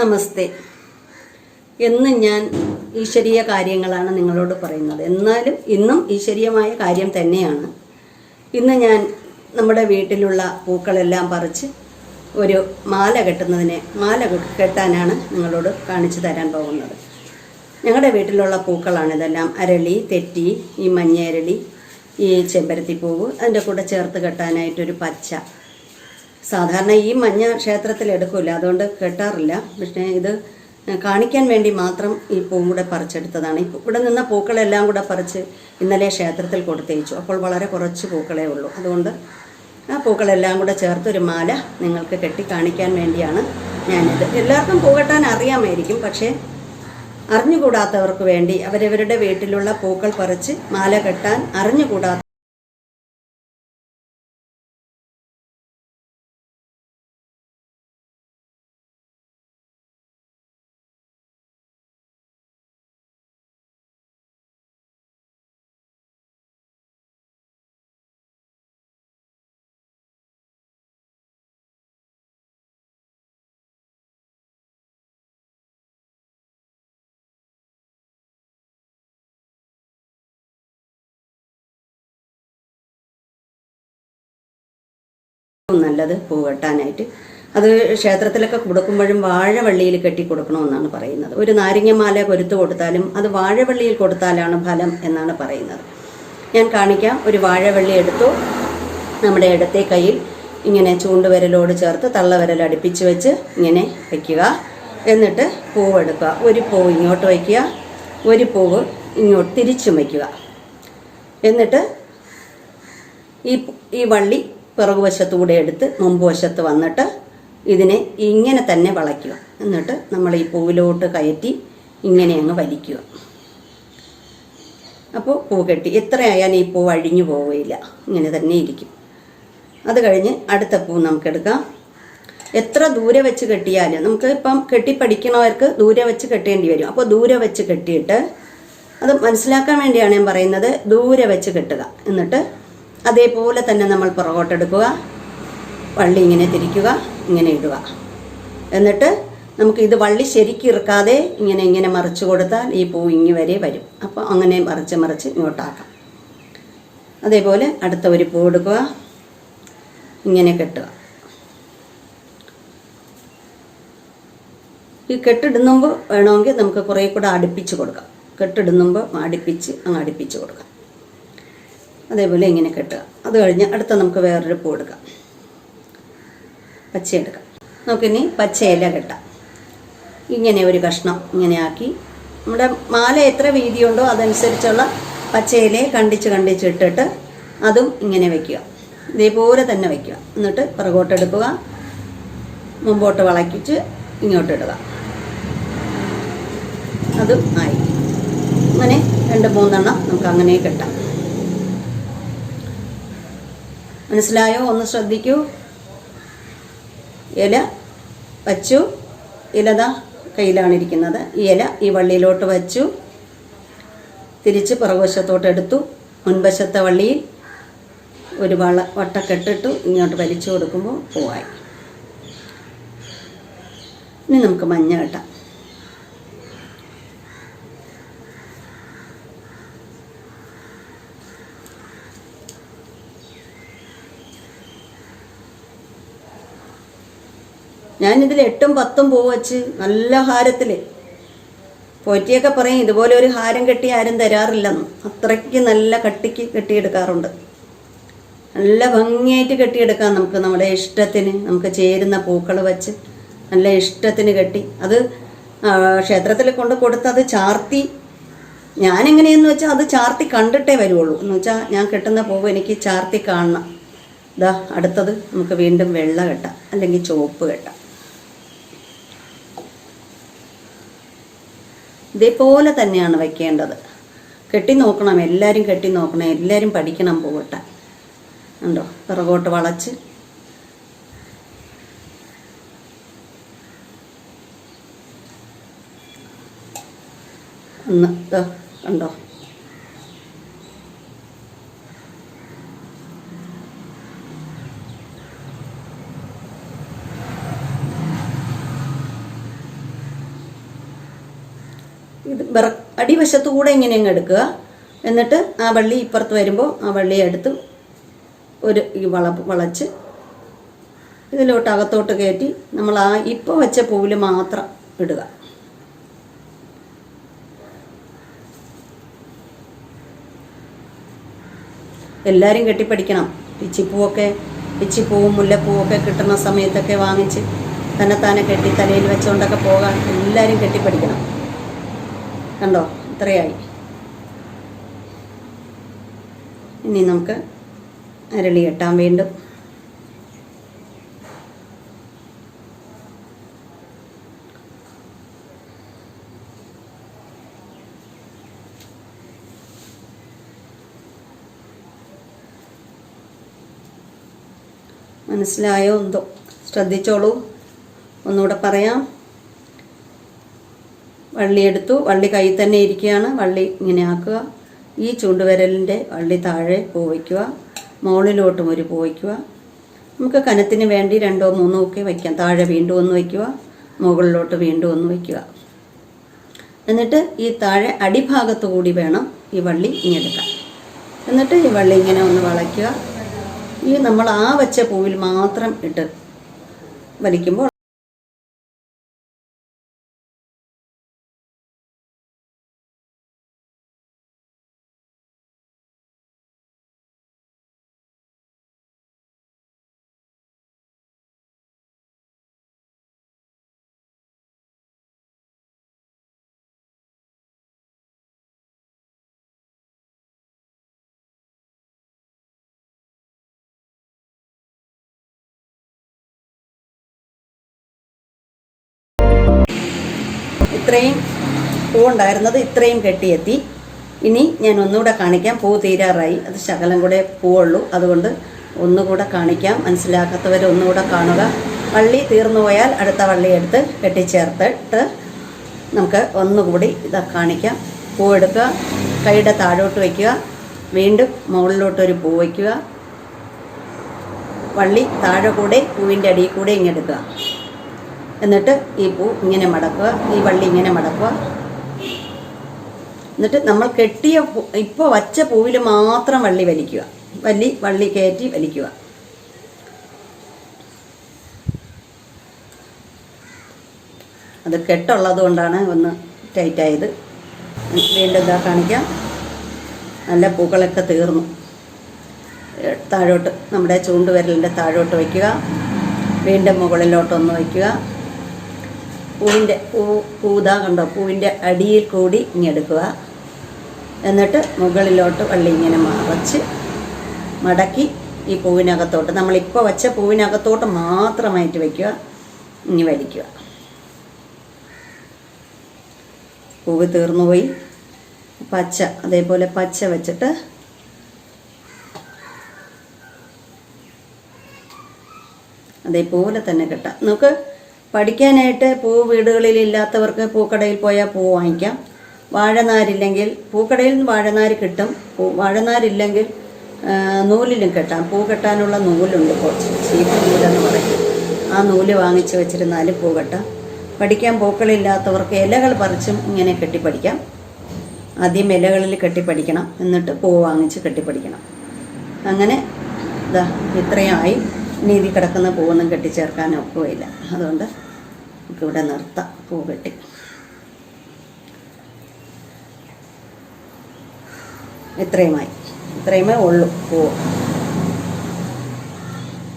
നമസ്തേ. എന്ന് ഞാൻ ഈശ്വരീയ കാര്യങ്ങളാണ് നിങ്ങളോട് പറയുന്നത്. എന്നാലും ഇന്നും ഈശ്വരീയമായ കാര്യം തന്നെയാണ്. ഇന്ന് ഞാൻ നമ്മുടെ വീട്ടിലുള്ള പൂക്കളെല്ലാം പറിച്ച് ഒരു മാല കെട്ടുന്നതിനെ മാല കെട്ടാനാണ് നിങ്ങളോട് കാണിച്ചു തരാൻ പോകുന്നത്. ഞങ്ങളുടെ വീട്ടിലുള്ള പൂക്കളാണ് ഇതെല്ലാം. അരളി തെറ്റി ഈ മഞ്ഞ അരളി ഈ ചെമ്പരത്തിപ്പൂവ് അതിന്റെ കൂടെ ചേർത്ത് കെട്ടാനായിട്ടൊരു പച്ച. സാധാരണ ഈ മഞ്ഞ ക്ഷേത്രത്തിൽ എടുക്കില്ല അതുകൊണ്ട് കെട്ടാറില്ല. പക്ഷേ ഇത് കാണിക്കാൻ വേണ്ടി മാത്രം ഈ പൂവും കൂടെ പറിച്ചെടുത്തതാണ്. ഇവിടെ നിന്ന പൂക്കളെല്ലാം കൂടെ പറിച്ച് ഇന്നലെ ക്ഷേത്രത്തിൽ കൊടുത്തേച്ചു. അപ്പോൾ വളരെ കുറച്ച് പൂക്കളേ ഉള്ളൂ. അതുകൊണ്ട് ആ പൂക്കളെല്ലാം കൂടെ ചേർത്തൊരു മാല നിങ്ങൾക്ക് കെട്ടി കാണിക്കാൻ വേണ്ടിയാണ് ഞാനിത്. എല്ലാവർക്കും പൂ കെട്ടാൻ അറിയാമായിരിക്കും പക്ഷേ അറിഞ്ഞുകൂടാത്തവർക്ക് വേണ്ടി അവരവരുടെ വീട്ടിലുള്ള പൂക്കൾ പറിച്ച് മാല കെട്ടാൻ അറിഞ്ഞുകൂടാത്ത നല്ലത് പൂ കെട്ടാനായിട്ട്. അത് ക്ഷേത്രത്തിലൊക്കെ കൊടുക്കുമ്പോഴും വാഴവള്ളിയിൽ കെട്ടി കൊടുക്കണമെന്നാണ് പറയുന്നത്. ഒരു നാരങ്ങമാല കൊരുത്തു കൊടുത്താലും അത് വാഴവള്ളിയിൽ കൊടുത്താലാണ് ഫലം എന്നാണ് പറയുന്നത്. ഞാൻ കാണിക്കാം. ഒരു വാഴവള്ളി എടുത്തു. നമ്മുടെ ഇടത്തെ കയ്യിൽ ഇങ്ങനെ ചൂണ്ടുവിരലോട് ചേർത്ത് തള്ളവിരൽ അടുപ്പിച്ച് വെച്ച് ഇങ്ങനെ വയ്ക്കുക എന്നിട്ട് പൂവ് എടുക്കുക ഒരു പൂവ് ഇങ്ങോട്ട് വയ്ക്കുക. ഒരു പൂവ് ഇങ്ങോട്ട് തിരിച്ചും വയ്ക്കുക. എന്നിട്ട് ഈ ഈ വള്ളി പിറകുവശത്തൂടെ എടുത്ത് മുമ്പ് വശത്ത് വന്നിട്ട് ഇതിനെ ഇങ്ങനെ തന്നെ വളയ്ക്കുക. എന്നിട്ട് നമ്മൾ ഈ പൂവിലോട്ട് കയറ്റി ഇങ്ങനെ അങ്ങ് വലിക്കുക. അപ്പോൾ പൂ കെട്ടി. എത്രയായാലും ഈ പൂ അഴിഞ്ഞു പോവുകയില്ല. ഇങ്ങനെ തന്നെ ഇരിക്കും. അത് കഴിഞ്ഞ് അടുത്ത പൂ നമുക്കെടുക്കാം എത്ര ദൂരെ വെച്ച് കെട്ടിയാലും നമുക്ക് ഇപ്പം കെട്ടിപ്പടിക്കണവർക്ക് ദൂരെ വെച്ച് കെട്ടേണ്ടി വരും. അപ്പോൾ ദൂരെ വെച്ച് കെട്ടിയിട്ട് അത് മനസ്സിലാക്കാൻ വേണ്ടിയാണ് ഞാൻ പറയുന്നത് ദൂരെ വെച്ച് കെട്ടുക. എന്നിട്ട് അതേപോലെ തന്നെ നമ്മൾ പുറകോട്ടെടുക്കുക വള്ളി ഇങ്ങനെ തിരിക്കുക ഇങ്ങനെ ഇടുക. എന്നിട്ട് നമുക്ക് ഇത് വള്ളി ശരിക്കിറക്കാതെ ഇങ്ങനെ ഇങ്ങനെ മറിച്ച് കൊടുത്താൽ ഈ പൂ ഇങ്ങി വരെ വരും. അപ്പോൾ അങ്ങനെ മറിച്ച് മറിച്ച് ഇങ്ങോട്ടാക്കാം. അതേപോലെ അടുത്ത ഒരു പൂ എടുക്കുക. ഇങ്ങനെ കെട്ടുക. ഈ കെട്ടിടുന്നുമ്പോൾ വേണമെങ്കിൽ നമുക്ക് കുറേ കൂടെ അടുപ്പിച്ച് കൊടുക്കാം. കെട്ടിടുന്നുമ്പോൾ അടുപ്പിച്ച് അങ്ങ് അടുപ്പിച്ച് കൊടുക്കാം. അതേപോലെ ഇങ്ങനെ കെട്ടുക. അത് കഴിഞ്ഞ് അടുത്ത നമുക്ക് വേറൊരു പൂ എടുക്കാം. പച്ച എടുക്കാം. നമുക്കിനി പച്ചയില കെട്ടാം. ഇങ്ങനെ ഒരു കഷ്ണം ഇങ്ങനെ ആക്കി നമ്മുടെ മാല എത്ര വീതിയുണ്ടോ അതനുസരിച്ചുള്ള പച്ചയിലയെ കണ്ടിച്ച് കണ്ടിച്ച് ഇട്ടിട്ട് അതും ഇങ്ങനെ വയ്ക്കുക ഇതേപോലെ തന്നെ വയ്ക്കുക എന്നിട്ട് പിറകോട്ടെടുക്കുക മുമ്പോട്ട് വളയ്ക്കിച്ച് ഇങ്ങോട്ട് ഇടുക. അതും ആയി. അങ്ങനെ രണ്ട് മൂന്നെണ്ണം നമുക്ക് അങ്ങനെ കെട്ടാം. മനസ്സിലായോ? ഒന്ന് ശ്രദ്ധിക്കൂ. ഇല വച്ചു. ഇലതാ കയ്യിലാണ് ഇരിക്കുന്നത്. ഈ ഇല ഈ വള്ളിയിലോട്ട് വച്ചു. തിരിച്ച് പുറകുവശത്തോട്ട് എടുത്തു. മുൻവശത്തെ വള്ളിയിൽ ഒരു വള വട്ടക്കെട്ടിട്ടു ഇങ്ങോട്ട് വലിച്ചു കൊടുക്കുമ്പോൾ പൂവായി. ഇനി നമുക്ക് മഞ്ഞ കെട്ടാം. ഞാനിതിൽ എട്ടും പത്തും പൂ വച്ച് നല്ല ഹാരത്തിൽ പോറ്റിയൊക്കെ പറയും ഇതുപോലെ ഒരു ഹാരം കെട്ടി ആരും തരാറില്ലെന്ന്. അത്രയ്ക്ക് നല്ല കട്ടിക്ക് കെട്ടിയെടുക്കാറുണ്ട്. നല്ല ഭംഗിയായിട്ട് കെട്ടിയെടുക്കാം നമുക്ക് നമ്മുടെ ഇഷ്ടത്തിന്. നമുക്ക് ചേരുന്ന പൂക്കൾ വെച്ച് നല്ല ഇഷ്ടത്തിന് കെട്ടി. അത് ക്ഷേത്രത്തിൽ കൊണ്ട് കൊടുത്ത് അത് ചാർത്തി. ഞാനെങ്ങനെയെന്ന് വെച്ചാൽ അത് ചാർത്തി കണ്ടിട്ടേ വരുള്ളൂ എന്ന് വെച്ചാൽ ഞാൻ കെട്ടുന്ന പൂവ് എനിക്ക് ചാർത്തി കാണണം. ഇതാ അടുത്തത് നമുക്ക് വീണ്ടും വെള്ള കെട്ടാം. അല്ലെങ്കിൽ ചുവപ്പ് കെട്ടാം. ഇതേപോലെ തന്നെയാണ് വയ്ക്കേണ്ടത് കെട്ടി നോക്കണം എല്ലാവരും കെട്ടി നോക്കണം എല്ലാവരും പഠിക്കണം പോകട്ടെ. ഉണ്ടോ പിറകോട്ട് വളച്ച്. ഒന്ന് കണ്ടോ? ഇത് വിറ അടിവശത്തുകൂടെ ഇങ്ങനെ അങ്ങ് എടുക്കുക. എന്നിട്ട് ആ വള്ളി ഇപ്പുറത്ത് വരുമ്പോൾ ആ വള്ളി എടുത്ത് ഒരു ഈ വള വളച്ച് ഇതിലോട്ട് അകത്തോട്ട് കയറ്റി നമ്മൾ ആ ഇപ്പോൾ വെച്ച പൂവിൽ മാത്രം ഇടുക. എല്ലാവരും കെട്ടിപ്പടിക്കണം പിച്ചിപ്പൂവൊക്കെ പിച്ചിപ്പൂവും മുല്ലപ്പൂവൊക്കെ കിട്ടുന്ന സമയത്തൊക്കെ വാങ്ങിച്ച് തന്നെത്താനെ കെട്ടി തലയിൽ വെച്ചുകൊണ്ടൊക്കെ പോകാൻ എല്ലാവരും കെട്ടിപ്പടിക്കണം കണ്ടോ? ഇത്രയായി. ഇനി നമുക്ക് അരളി കെട്ടാൻ വീണ്ടും. മനസ്സിലായോ എന്തോ? ശ്രദ്ധിച്ചോളൂ. ഒന്നുകൂടെ പറയാം. വള്ളി എടുത്തു. വള്ളി കയ്യിൽ തന്നെ ഇരിക്കുകയാണ്. വള്ളി ഇങ്ങനെ ആക്കുക. ഈ ചൂണ്ടുവിരലിന്റെ വള്ളി താഴെ പൂ വയ്ക്കുക മുകളിലോട്ടും ഒരു പൂ നമുക്ക് കനത്തിന് വേണ്ടി രണ്ടോ മൂന്നോ ഒക്കെ വയ്ക്കാം. താഴെ വീണ്ടും ഒന്ന് വയ്ക്കുക. മുകളിലോട്ട് വീണ്ടും ഒന്ന് വയ്ക്കുക. എന്നിട്ട് ഈ താഴെ അടിഭാഗത്തു കൂടി വേണം ഈ വള്ളി ഇങ്ങെടുക്കാൻ എന്നിട്ട് ഈ വള്ളി ഇങ്ങനെ ഒന്ന് വളയ്ക്കുക. ഈ നമ്മൾ ആ വെച്ച പൂവിൽ മാത്രം ഇട്ട് വലിക്കുമ്പോൾ ഇത്രയും പൂ ഉണ്ടായിരുന്നത് ഇത്രയും കെട്ടിയെത്തി. ഇനി ഞാൻ ഒന്നുകൂടെ കാണിക്കാം. പൂ തീരാറായി. അത് ശകലം കൂടെ പൂവുള്ളൂ. അതുകൊണ്ട് ഒന്നുകൂടെ കാണിക്കാം. മനസ്സിലാക്കാത്തവർ ഒന്നുകൂടെ കാണുക. വള്ളി തീർന്നു പോയാൽ അടുത്ത വള്ളി എടുത്ത് കെട്ടിച്ചേർത്തിട്ട് നമുക്ക് ഒന്നുകൂടി ഇതാ കാണിക്കാം. പൂ എടുക്കുക. കൈയുടെ താഴോട്ട് വയ്ക്കുക. വീണ്ടും മുകളിലോട്ടൊരു പൂ വയ്ക്കുക. വള്ളി താഴെ കൂടെ പൂവിന്റെ അടിയിൽ കൂടെ ഇങ്ങെടുക്കുക എന്നിട്ട് ഈ പൂ ഇങ്ങനെ മടക്കുക ഈ വള്ളി ഇങ്ങനെ മടക്കുക. എന്നിട്ട് നമ്മൾ കെട്ടിയ ഇപ്പോൾ വച്ച പൂവിൽ മാത്രം വള്ളി വലിക്കുക. വള്ളി വള്ളി കയറ്റി വലിക്കുക. അത് കെട്ടുള്ളത് കൊണ്ടാണ് ഒന്ന് ടൈറ്റായത് വീണ്ടും ഇതാ കാണിക്കാം. നല്ല പൂക്കളൊക്കെ തീർന്നു. താഴോട്ട് നമ്മുടെ ചൂണ്ടുവിരലിന്റെ താഴോട്ട് വയ്ക്കുക. വീണ്ടും മുകളിലോട്ടൊന്ന് വയ്ക്കുക. പൂവിന്റെ പൂ പൂതാ കണ്ടോ? പൂവിന്റെ അടിയിൽ കൂടി ഇങ്ങെടുക്കുക എന്നിട്ട് മുകളിലോട്ട് വള്ളി ഇങ്ങനെ മറച്ച് മടക്കി ഈ പൂവിനകത്തോട്ട്. നമ്മളിപ്പോൾ വച്ച പൂവിനകത്തോട്ട് മാത്രമായിട്ട് വയ്ക്കുക ഇനി വലിക്കുക. പൂവ് തീർന്നുപോയി പച്ച അതേപോലെ പച്ച വെച്ചിട്ട് അതേപോലെ തന്നെ കെട്ടാം. നമുക്ക് പഠിക്കാനായിട്ട് പൂ വീടുകളിൽ ഇല്ലാത്തവർക്ക് പൂക്കടയിൽ പോയാൽ പൂ വാങ്ങിക്കാം. വാഴനാരില്ലെങ്കിൽ പൂക്കടയിൽ നിന്ന് വാഴനാര് കിട്ടും. വാഴനാരില്ലെങ്കിൽ നൂലിലും കെട്ടാം. പൂ കെട്ടാനുള്ള നൂലുണ്ട് കുറച്ച് ചീപ്പ് നൂലെന്ന് പറയും. ആ നൂൽ വാങ്ങിച്ച് വെച്ചിരുന്നാലും പൂ കെട്ടാം. പഠിക്കാൻ പൂക്കളില്ലാത്തവർക്ക് ഇലകൾ പറിച്ചും ഇങ്ങനെ കെട്ടിപ്പടിക്കാം ആദ്യം ഇലകളിൽ കെട്ടിപ്പടിക്കണം എന്നിട്ട് പൂ വാങ്ങിച്ച് കെട്ടിപ്പടിക്കണം അങ്ങനെ ഇതാ ഇത്രയും ഇനി കിടക്കുന്ന പൂവൊന്നും കെട്ടിച്ചേർക്കാൻ ഒക്കുകയില്ല അതുകൊണ്ട് നമുക്കിവിടെ നിർത്താം പൂ കെട്ടി. ഇത്രയുമായി. ഇത്രയുമേ ഉള്ളൂ പൂവ്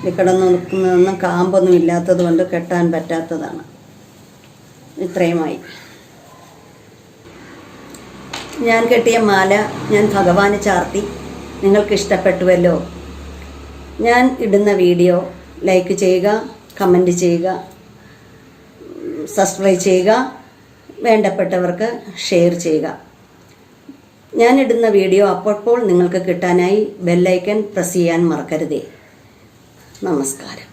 ഇതിൽ കിടന്ന് നിൽക്കുന്നതൊന്നും കാമ്പൊന്നും ഇല്ലാത്തത് കൊണ്ട് കെട്ടാൻ പറ്റാത്തതാണ്. ഇത്രയുമായി. ഞാൻ കെട്ടിയ മാല ഞാൻ ഭഗവാന് ചാർത്തി. നിങ്ങൾക്ക് ഇഷ്ടപ്പെട്ടുവല്ലോ ഞാൻ ഇടുന്ന വീഡിയോ ലൈക്ക് ചെയ്യുക കമന്റ് ചെയ്യുക സബ്സ്ക്രൈബ് ചെയ്യുക വേണ്ടപ്പെട്ടവർക്ക് ഷെയർ ചെയ്യുക. ഞാൻ ഇടുന്ന വീഡിയോ അപ്പോൾ നിങ്ങൾക്ക് കിട്ടാനായി ബെല്ലൈക്കൻ പ്രസ് ചെയ്യാൻ മറക്കരുതേ. നമസ്കാരം.